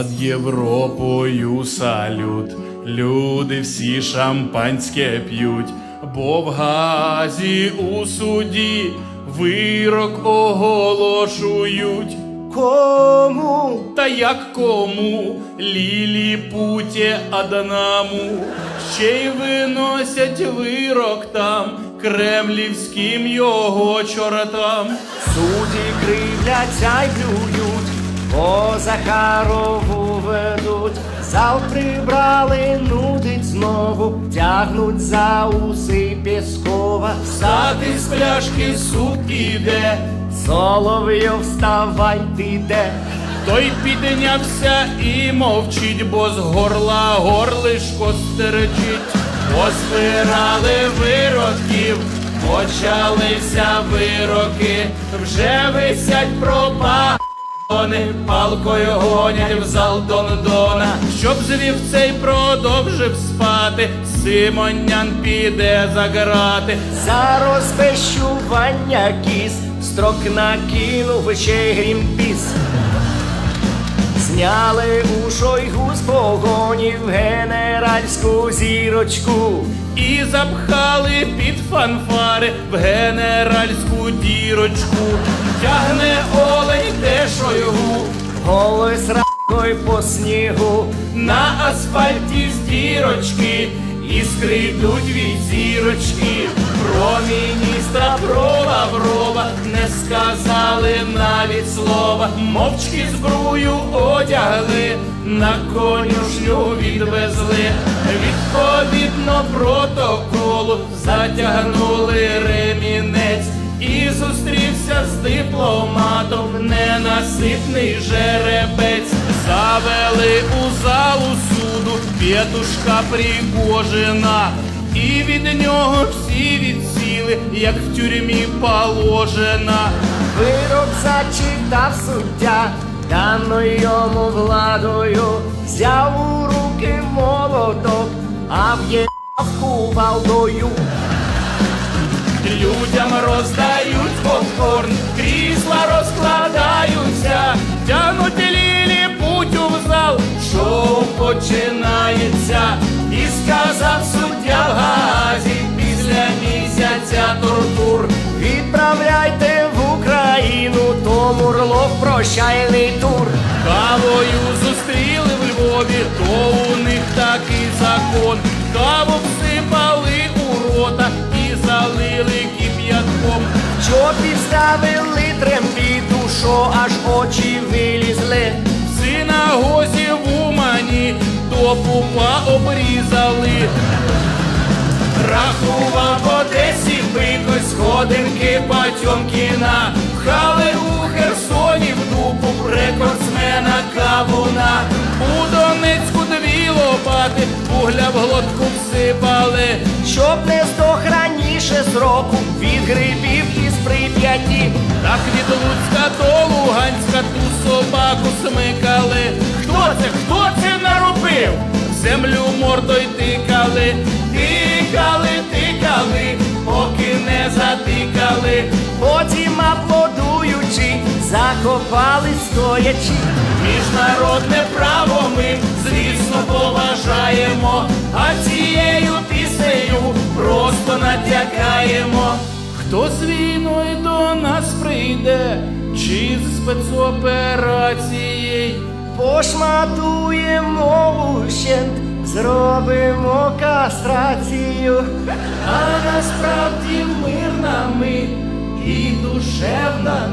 Над Європою салют, люди всі шампанське п'ють, бо в газі у суді вирок оголошують. Кому? Та як кому лілі путі одному, ще й виносять вирок там, кремлівським його чортам. Судді кривляться й плюють, Захарову ведуть. Зал прибрали, нудить знову, тягнуть за уси Пєскова. Стати з пляшки суд іде, Соловйов, вставай, ти де? той піднявся і мовчить, бо з горла горлишко стерчить. Поспирали вироків, почалися вироки, вже висять пропагони, палкою гонять в зал Дондона, щоб звів цей продовжив спати, Симонян піде за грати. За розбещування кіс строк накинув ще й грімпіс. Зняли у шойгу з погонів генеральську зірочку. І запхали під фанфари в генеральську дірочку. Тягне олень де шойгу Голос по снігу. на асфальті з дірочки. Іскри йдуть від зірочки. Про міністра, про Лаврова не сказали навіть слова. Мовчки збрую одягли, на конюшню відвезли. Відповідно протоколу затягнули ремінець. І зустрівся з дипломатом ненаситний жеребець. Завели у залу суду п'ятушка Пригожина. І від нього всі відсіли, як в тюрмі положена. Вирок зачитав суддя, даною йому владою, взяв у руки молоток, а в'єбав кувалдою. Людям роздають попкорн, крісла розкладаються, тянуть лілі путю в зал, шоу починається, і сказав суддя в газі після місяця тортур. Відправляйте в Україну, то Мурлов прощальний тур. Кавою зустріли в Львові, то у них такий закон. Каву підставили трембіту, що аж очі вилізли. В синагозі в Умані до пупа обрізали. Рахував Одесі бико сходинки Потьомкіна. Пхали у Херсоні в дупу рекордсмена Кавуна. У Донецьку дві лопати, вугля в глотку всипали. Щоб не здох раніше сроку від грибів із прип'яті. Так від Луцька до Луганська ту собаку смикали. Хто це? Хто це наробив? Землю мордою тикали, тикали, тикали, поки не затикали. Потім аплодуючи, закопали стоячи. Міжнародне право Хто з війною до нас прийде, чи з спецоперацією? Пошматуємо ущент, зробимо кастрацію. А насправді мирна ми і душевна,